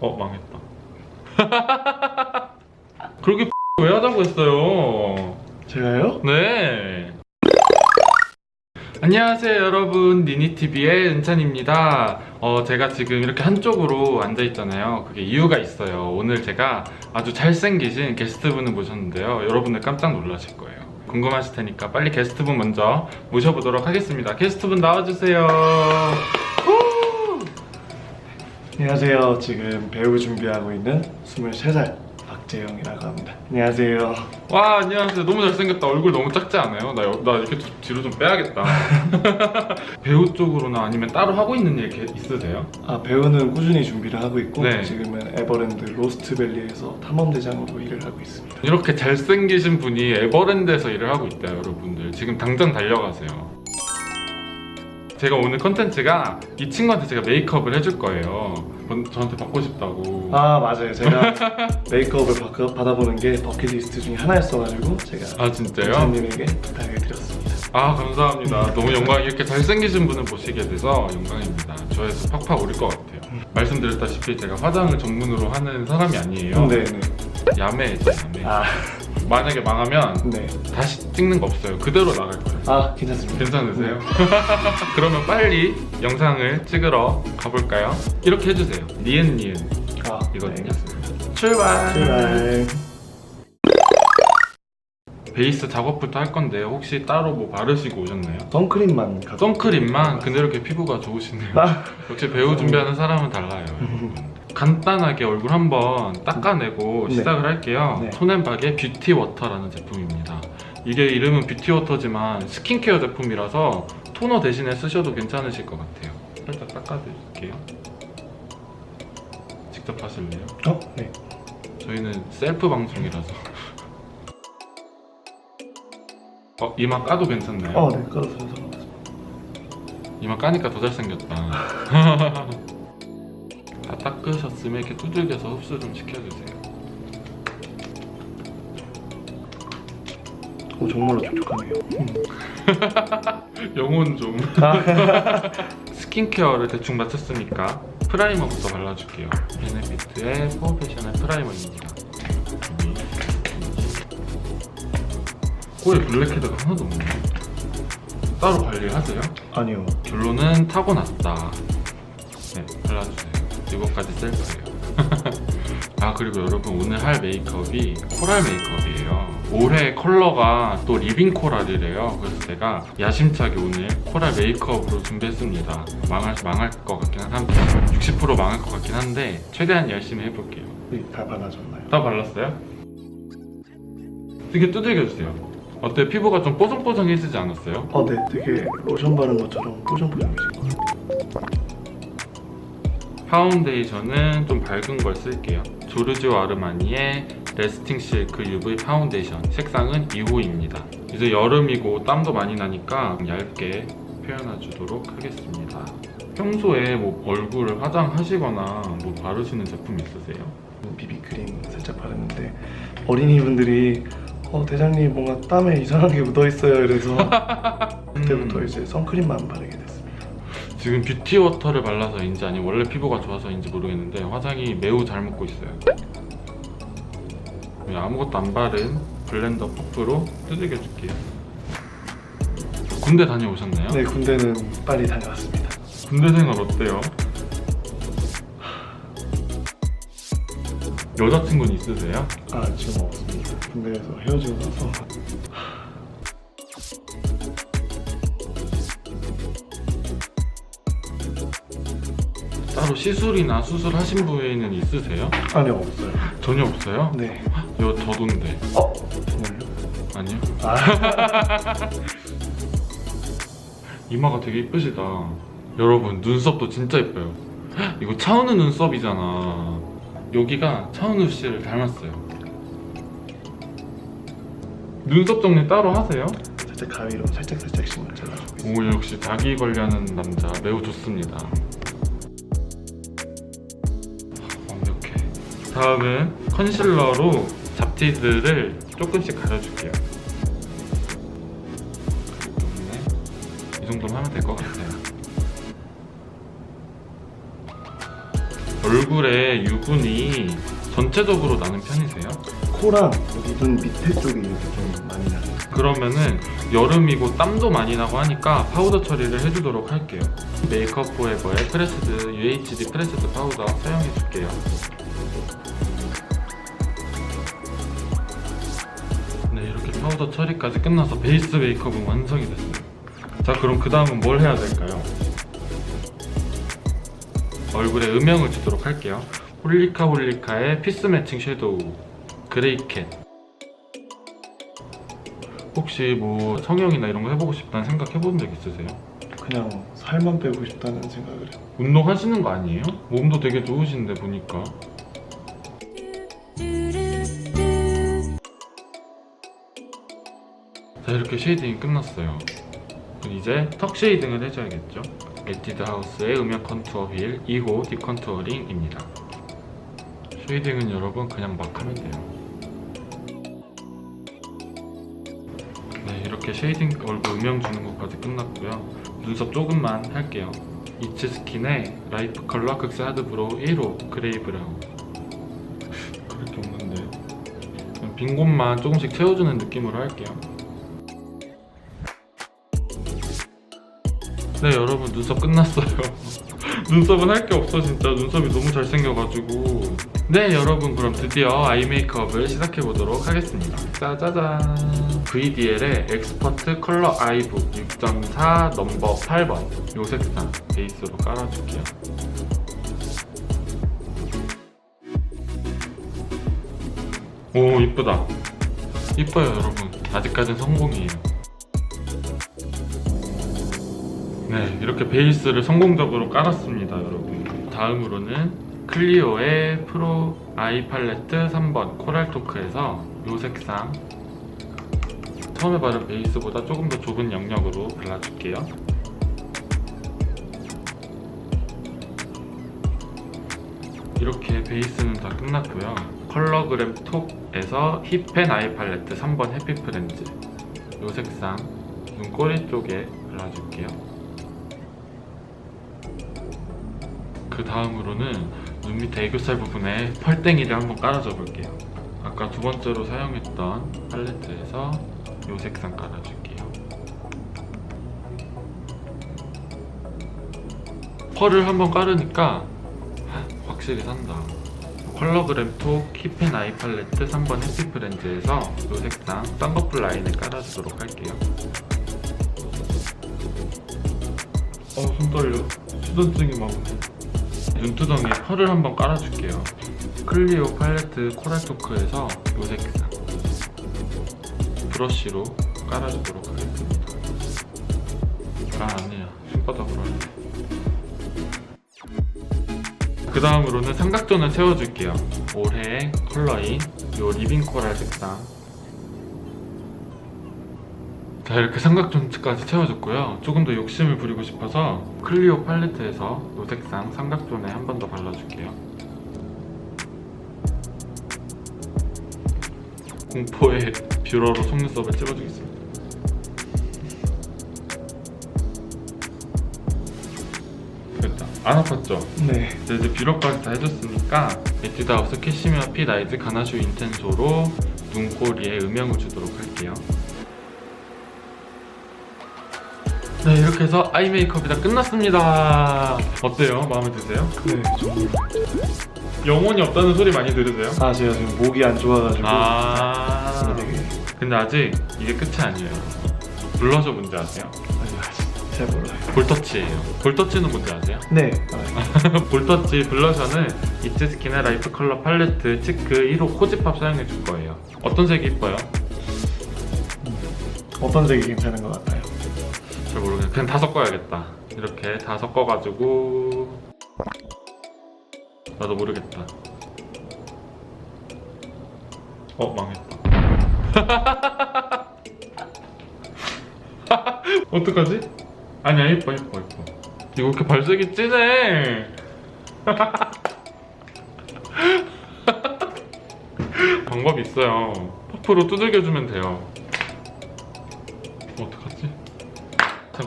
어 망했다. 그렇게 왜 하자고 했어요? 제가요? 네. 안녕하세요 여러분 니니TV의 은찬입니다 어, 제가 지금 이렇게 한쪽으로 앉아 있잖아요 그게 이유가 있어요 오늘 제가 아주 잘생기신 게스트분을 모셨는데요 여러분들 깜짝 놀라실 거예요 궁금하실 테니까 빨리 게스트분 먼저 모셔보도록 하겠습니다 게스트분 나와주세요 안녕하세요. 지금 배우 준비하고 있는 23살 박재영이라고 합니다. 안녕하세요. 와 안녕하세요 너무 잘생겼다 얼굴 너무 작지 않아요? 나, 여- 나 이렇게 좀 뒤로 좀 빼야겠다 배우 쪽으로나 아니면 따로 하고 있는 일 있으세요? 아 배우는 꾸준히 준비를 하고 있고 네. 지금은 에버랜드 로스트밸리에서 탐험대장으로 일을 하고 있습니다. 이렇게 잘생기신 분이 에버랜드에서 일을 하고 있대요 여러분들 지금 당장 달려가세요 제가 오늘 컨텐츠가 이 친구한테 제가 메이크업을 해줄 거예요 먼- 저한테 받고 싶다고 아 맞아요. 제가 메이크업을 받- 받아보는 게 버킷리스트 중에 하나였어가지고 제가 아 진짜요? 은찬님에게 부탁을 드렸습니다. 아 감사합니다 너무 영광 이렇게 잘생기신 분을 보시게 돼서 영광입니다 저에서 팍팍 오를 것 같아요 말씀드렸다시피 제가 화장을 전문으로 하는 사람이 아니에요 네네. 야매죠 야매 아 만약에 망하면 네. 다시 찍는 거 없어요 그대로 나갈 거예요 아 괜찮습니다. 괜찮으세요? 그러면 빨리 영상을 찍으러 가볼까요? 이렇게 해주세요. 니은 니은 아 이거든요. 알겠습니다. 출발. 출발. 베이스 작업부터 할 건데 혹시 따로 뭐 바르시고 오셨나요? 선크림만 가져. 선크림만 근데 이렇게 피부가 좋으시네요. 아 역시 배우 준비하는 사람은 달라요. 여러분. 간단하게 얼굴 한번 닦아내고 네. 시작을 할게요. 네. 톤앤박의 뷰티 워터라는 제품입니다. 이게 이름은 뷰티 워터지만 스킨케어 제품이라서 토너 대신에 쓰셔도 괜찮으실 것 같아요. 살짝 닦아드릴게요. 직접 하실래요? 어? 네. 저희는 셀프 방송이라서. 어 이마 까도 괜찮나요? 어, 네. 깔아서 상관없습니다. 이마 까니까 더 잘생겼다. 다 닦으셨으면 이렇게 두들겨서 흡수 좀 시켜주세요. 오 정말로 촉촉하네요. 영혼 좀. 아, 스킨케어를 대충 마쳤으니까 프라이머부터 발라줄게요. 베네피트의 포페셔널 프라이머입니다. 코에 블랙헤드가 하나도 없네요. 따로 관리하세요? 아니요. 결론은 타고났다. 네, 발라주세요. 이거까지 셀 거예요. 아 그리고 여러분 오늘 할 메이크업이 코랄 메이크업이에요. 올해 컬러가 또 리빙 코랄이래요. 그래서 제가 야심차게 오늘 코랄 메이크업으로 준비했습니다. 망할 망할 것 같긴 한60% 망할 것 같긴 한데 최대한 열심히 해볼게요. 네, 다 발라줬나요? 다 발랐어요? 되게 두들겨 주세요. 어때? 피부가 좀 뽀송뽀송해지지 않았어요? 어, 네. 되게 로션 바른 것처럼 뽀송뽀송해진 것 같아요. 파운데이션은 좀 밝은 걸 쓸게요. 조르지오 아르마니의 레스팅 실크 UV 파운데이션. 색상은 2호입니다. 이제 여름이고 땀도 많이 나니까 얇게 표현해 주도록 하겠습니다. 평소에 뭐 얼굴을 화장하시거나 뭐 바르시는 제품 있으세요? 비비크림 살짝 바르는데 어린이분들이 어, 대장님 뭔가 땀에 이상한 게 묻어 있어요. 이래서 그때부터 음, 이제 선크림만 바르게. 지금 뷰티 워터를 발라서인지 아니면 원래 피부가 좋아서인지 모르겠는데 화장이 매우 잘 먹고 있어요. 아무것도 안 바른 블렌더 퍼프로 두들겨 줄게요. 군대 다녀오셨나요? 네, 군대는 빨리 다녀왔습니다. 군대 생활 어때요? 여자친구는 있으세요? 아, 지금 없습니다. 군대에서 헤어지고 나서 따로 시술이나 수술하신 부위는 있으세요? 아니요, 없어요. 전혀 없어요? 네. 여 저도인데 어, 정말요? 아니요? 아, 이마가 되게 이쁘시다. 여러분 눈썹도 진짜 예뻐요. 이거 차은우 눈썹이잖아. 여기가 차은우 씨를 닮았어요. 눈썹 정리 따로 하세요? 살짝 가위로 살짝 살짝씩만 있어요. 오 역시 자기 관리하는 남자 매우 좋습니다. 다음은 컨실러로 잡티들을 조금씩 가려줄게요. 이 정도면 하면 될 것 같아요. 얼굴에 유분이 전체적으로 나는 편이세요? 코랑 여기 눈 밑에 쪽이 이렇게 좀 많이 나요. 그러면은 여름이고 땀도 많이 나고 하니까 파우더 처리를 해주도록 할게요. 메이크업 포에버의 프레스드 UHD 프레스드 파우더 사용해 줄게요. 파우더 처리까지 끝나서 베이스 메이크업은 완성이 됐어요. 자, 그럼 그 다음은 뭘 해야 될까요? 얼굴에 음영을 주도록 할게요. 홀리카 홀리카의 피스 매칭 섀도우 그레이캣 혹시 뭐 성형이나 이런 거 해보고 싶다는 생각 해본 적 있으세요? 그냥 살만 빼고 싶다는 생각을 해요. 운동하시는 거 아니에요? 몸도 되게 좋으신데 보니까 자 이렇게 쉐이딩이 끝났어요. 이제 턱 쉐이딩을 해줘야겠죠? 에뛰드 하우스의 음영 컨투어 휠 2호 딥컨투어링입니다. 쉐이딩은 여러분 그냥 막 하면 돼요. 네 이렇게 쉐이딩 얼굴 음영 주는 것까지 끝났고요. 눈썹 조금만 할게요. 이츠 스킨의 라이프 컬러 극세 하드 브로우 1호 그레이 브라운. 그렇게 없는데. 빈 곳만 조금씩 채워주는 느낌으로 할게요 네 여러분 눈썹 끝났어요. 눈썹은 할 게 없어 진짜. 눈썹이 너무 잘생겨가지고. 네 여러분 그럼 드디어 아이 메이크업을 시작해보도록 하겠습니다. 짜자잔. VDL의 엑스퍼트 컬러 아이북 6.4 넘버 8번. 요 색상 베이스로 깔아줄게요. 오 이쁘다. 이뻐요 여러분. 아직까진 성공이에요 네, 이렇게 베이스를 성공적으로 깔았습니다, 여러분. 다음으로는 클리오의 프로 아이 팔레트 3번 코랄 토크에서 이 색상 처음에 바른 베이스보다 조금 더 좁은 영역으로 발라줄게요. 이렇게 베이스는 다 끝났고요. 컬러그램 톡에서 힙앤 아이 팔레트 3번 해피 프렌즈 이 색상 눈꼬리 쪽에 발라줄게요. 그 다음으로는 눈 밑에 애교살 부분에 펄땡이를 한번 깔아줘 볼게요. 아까 두 번째로 사용했던 팔레트에서 이 색상 깔아줄게요. 펄을 한번 깔으니까 확실히 산다. 컬러그램 톡 힙앤 아이 팔레트 3번 해피 프렌즈에서 이 색상 쌍꺼풀 라인을 깔아주도록 할게요. 어, 손 떨려. 수전증이 막 오네. 눈두덩이에 펄을 한번 깔아줄게요. 클리오 팔레트 코랄토크에서 요 색상 브러쉬로 깔아주도록 하겠습니다. 아 아니야 손바닥으로 할게. 그 다음으로는 삼각존을 채워줄게요. 올해 컬러인 요 리빙 코랄 색상 자 이렇게 삼각존까지 채워줬고요 조금 더 욕심을 부리고 싶어서 클리오 팔레트에서 이 색상 삼각존에 한 번 더 발라줄게요 공포의 뷰러로 속눈썹을 찍어주겠습니다 됐다 안 아팠죠? 네. 네, 이제 뷰러까지 다 해줬으니까 에뛰드 하우스 캐시미어 핏 아이즈 가나슈 인텐소로 눈꼬리에 음영을 주도록 할게요. 네, 이렇게 해서 아이 메이크업이 다 끝났습니다. 어때요? 마음에 드세요? 네, 좀. 영혼이 없다는 소리 많이 들으세요? 아, 제가 지금 목이 안 좋아가지고. 아, 되게. 근데 아직 이게 끝이 아니에요. 블러셔 뭔지 아세요? 아니, 잘 몰라요. 볼터치예요. 볼터치는 뭔지 아세요? 네. 알아요. 볼터치 블러셔는 이츠스킨의 라이프 컬러 팔레트 치크 1호 코지팝 사용해 줄 거예요. 어떤 색이 이뻐요? 어떤 색이 괜찮은 것 같아요? 그냥 다 섞어야겠다. 이렇게 다 섞어가지고 나도 모르겠다. 어 망했다. 어떡하지? 아니야 이뻐 이뻐 이뻐. 이거 이렇게 발색이 진해. 방법이 있어요. 퍼프로 두들겨주면 돼요.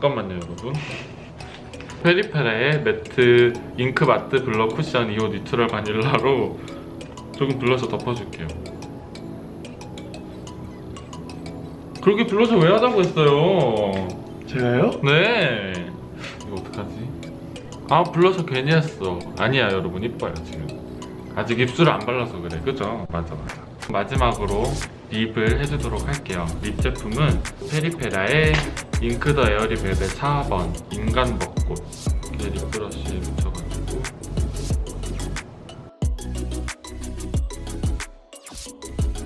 잠깐만요, 여러분. 페리페라의 매트 잉크 마트 블러 쿠션 2호 뉴트럴 바닐라로 조금 블러셔 덮어줄게요. 그렇게 블러셔 왜 하자고 했어요? 제가요? 네. 이거 어떡하지? 아 블러셔 괜히 했어. 아니야 여러분 이뻐요 지금. 아직 입술을 안 발라서 그래. 그죠? 맞아 맞아. 마지막으로 립을 해주도록 할게요. 립 제품은 페리페라의 잉크 더 에어리 벨벳 4번 인간 벚꽃 이렇게 립 브러쉬에 묻혀가지고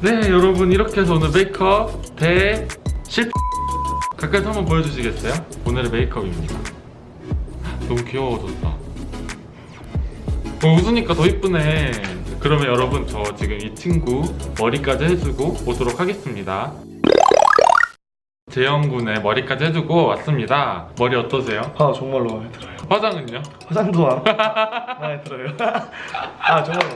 네 여러분 이렇게 해서 오늘 메이크업 대 실패 가까이서 한번 보여주시겠어요? 오늘의 메이크업입니다. 너무 귀여워졌다. 어, 웃으니까 더 이쁘네. 그러면 여러분 저 지금 이 친구 머리까지 해주고 오도록 하겠습니다. 재영군의 머리까지 해주고 왔습니다. 머리 어떠세요? 아 정말로 마음에 들어요. 화장은요? 화장도 안 마음에 들어요. 아 정말로.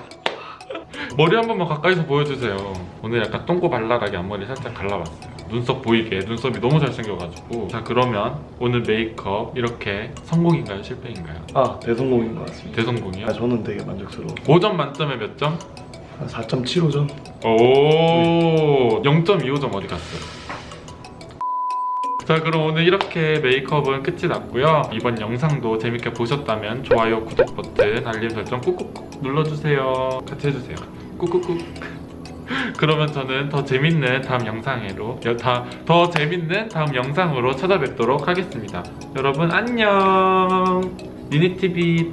머리 한 번만 가까이서 보여주세요. 오늘 약간 똥꼬 발랄하게 앞머리 살짝 갈라봤어요. 눈썹 보이게 눈썹이 너무 잘생겨가지고 자 그러면 오늘 메이크업 이렇게 성공인가요 실패인가요? 아 대성공인 것 같습니다. 대성공이요? 아 저는 되게 만족스러워. 5점 만점에 몇 점? 한 4.75점. 오 0.25점 어디 갔어요? 자 그럼 오늘 이렇게 메이크업은 끝이 났고요 이번 영상도 재밌게 보셨다면 좋아요 구독 버튼 알림 설정 꾹꾹꾹 눌러주세요 같이 해주세요 꾹꾹꾹 그러면 저는 더 재밌는 다음 영상으로 여- 다, 더 재밌는 다음 영상으로 찾아뵙도록 하겠습니다. 여러분 안녕! 니니TV